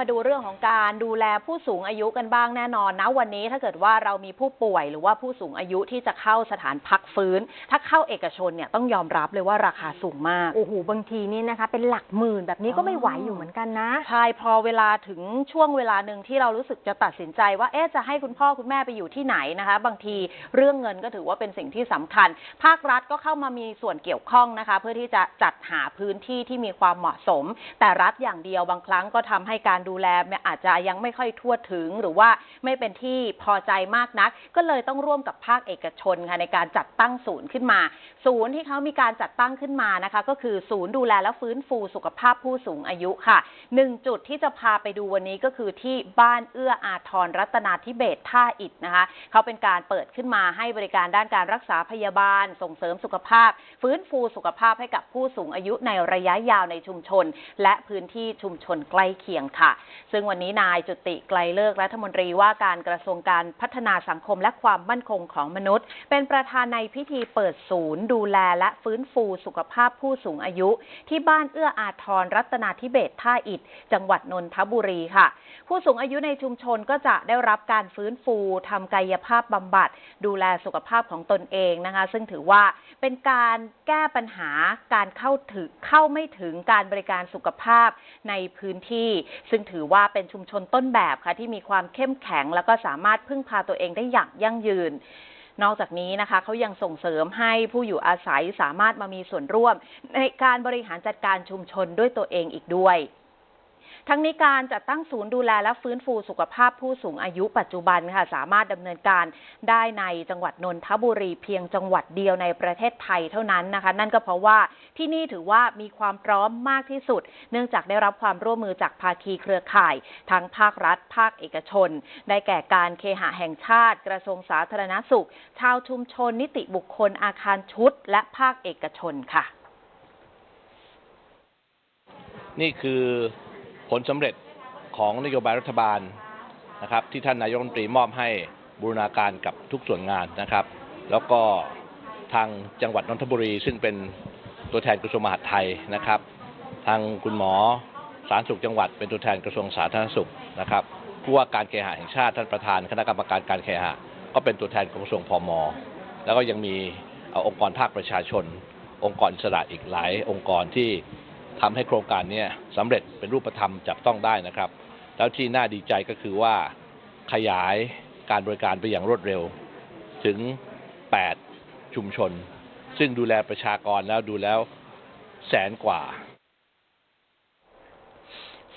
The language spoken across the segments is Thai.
มาดูเรื่องของการดูแลผู้สูงอายุกันบ้างแน่นอนนะวันนี้ถ้าเกิดว่าเรามีผู้ป่วยหรือว่าผู้สูงอายุที่จะเข้าสถานพักฟื้น ถ้าเข้าเอกชนเนี่ยต้องยอมรับเลยว่าราคาสูงมากโอ้โหบางทีนี่นะคะ เป็นหลักหมื่นแบบนี้ก็ไม่ไหวอ๋อออยู่เหมือนกันนะใช่พอเวลาถึงช่วงเวลาหนึ่งที่เรารู้สึกจะตัดสินใจว่าเอ๊ะจะให้คุณพ่อคุณแม่ไปอยู่ที่ไหนนะคะ บางทีเรื่องเงินก็ถือว่าเป็นสิ่งที่สำคัญ ภาครัฐก็เข้ามามีส่วนเกี่ยวข้องนะคะ เพื่อที่จะจัดหาพื้นที่ที่มีความเหมาะสม แต่รัฐอย่างเดียวบางครั้งก็ทำให้การดูแลอาจจะยังไม่ค่อยทั่วถึง หรือว่าไม่เป็นที่พอใจมากนัก ก็เลยต้องร่วมกับภาคเอกชนค่ะในการจัดตั้งศูนย์ขึ้นมา ศูนย์ที่เขามีการจัดตั้งขึ้นมานะคะ ก็คือศูนย์ดูแลและฟื้นฟูสุขภาพผู้สูงอายุค่ะหนึ่งจุดที่จะพาไปดูวันนี้ก็คือที่บ้านเอื้ออาทรรัตนาธิเบศท่าอิฐนะคะ เขาเป็นการเปิดขึ้นมาให้บริการด้านการรักษาพยาบาล ส่งเสริมสุขภาพ ฟื้นฟูสุขภาพให้กับผู้สูงอายุในระยะยาวในชุมชน และพื้นที่ชุมชนใกล้เคียงค่ะซึ่งวันนี้นายจุติไกลเลิกรัฐมนตรีว่าการกระทรวงการพัฒนาสังคมและความมั่นคงของมนุษย์ เป็นประธานในพิธีเปิดศูนย์ ดูแลและฟื้นฟูสุขภาพผู้สูงอายุ ที่บ้านเอื้ออาทรรัตนาธิเบศท่าอิฐจังหวัดนนทบุรีค่ะ ผู้สูงอายุในชุมชนก็จะได้รับการฟื้นฟูทำกายภาพบำบัด ดูแลสุขภาพของตนเองนะคะ ซึ่งถือว่าเป็นการแก้ปัญหาการเข้าถึงเข้าไม่ถึงการบริการสุขภาพในพื้นที่ ซึ่งถือว่าเป็นชุมชนต้นแบบค่ะที่มีความเข้มแข็ง แล้วก็สามารถพึ่งพาตัวเองได้อย่างยั่งยืน นอกจากนี้นะคะเขายังส่งเสริมให้ผู้อยู่อาศัยสามารถมามีส่วนร่วม ในการบริหารจัดการชุมชนด้วยตัวเองอีกด้วย ทั้งนี้การจัดตั้งศูนย์ดูแลและฟื้นฟูสุขภาพผู้สูงอายุปัจจุบันค่ะสามารถดำเนินการได้ในจังหวัดนนทบุรีเพียงจังหวัดเดียวในประเทศไทยเท่านั้นนะคะ นั่นก็เพราะว่าที่นี่ถือว่ามีความพร้อมมากที่สุด เนื่องจากได้รับความร่วมมือจากภาคีเครือข่าย ทั้งภาครัฐ ภาคเอกชน ได้แก่การเคหะแห่งชาติ กระทรวงสาธารณสุข ชาวชุมชน นิติบุคคลอาคารชุด และภาคเอกชนค่ะ นี่คือ ผลสำเร็จของนโยบายรัฐบาลนะครับ ที่ท่านนายกรัฐมนตรีมอบให้บูรณาการกับทุกส่วนงานนะครับ แล้วก็ทางจังหวัดนนทบุรี ซึ่งเป็นตัวแทนกระทรวงมหาดไทยนะครับ ทางคุณหมอสาธารณสุขจังหวัดเป็นตัวแทนกระทรวงสาธารณสุขนะครับผู้ว่าการเคหะแห่งชาติท่านประธานคณะกรรมการการเคหะ ก็เป็นตัวแทนของกระทรวงพมแล้วก็ยังมีเอ่อองค์กรภาคประชาชน องค์กรอิสระอีกหลายองค์กรที่ ทำให้โครงการนี้สำเร็จเป็นรูปธรรมจับต้องได้นะครับ แล้วที่น่าดีใจก็คือว่าขยายการบริการไปอย่างรวดเร็ว ถึง 8 ชุมชน ซึ่งดูแลประชากรแล้วดูแล้วแสนกว่า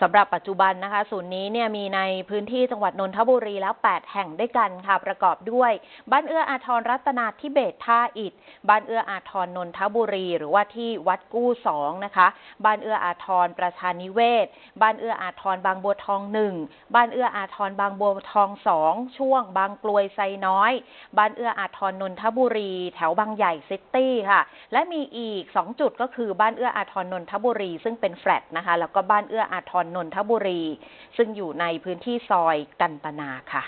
สำหรับปัจจุบันนะคะ ศูนย์นี้เนี่ยมีในพื้นที่จังหวัดนนทบุรีแล้ว 8 แห่งด้วยกันค่ะ ประกอบด้วย บ้านเอื้ออาทรรัตนาธิเบศท่าอิฐบ้านเอื้ออาทรนนทบุรี หรือว่าที่วัดกู้สองนะคะบ้านเอื้ออาทรประชานิเวศ บ้านเอื้ออาทรบางบัวทองหนึ่งบ้านเอื้ออาทรบางบัวทองสองช่วง บางกลวยไซน้อย บ้านเอื้ออาทรนนทบุรี แถวบางใหญ่ซิตี้ค่ะ และมีอีก 2 จุดก็คือบ้านเอื้ออาทรนนทบุรี ซึ่งเป็นแฟลตนะคะแล้วก็บ้านเอื้ออาทรนนทบุรี ซึ่งอยู่ในพื้นที่ซอยกันตนาค่ะ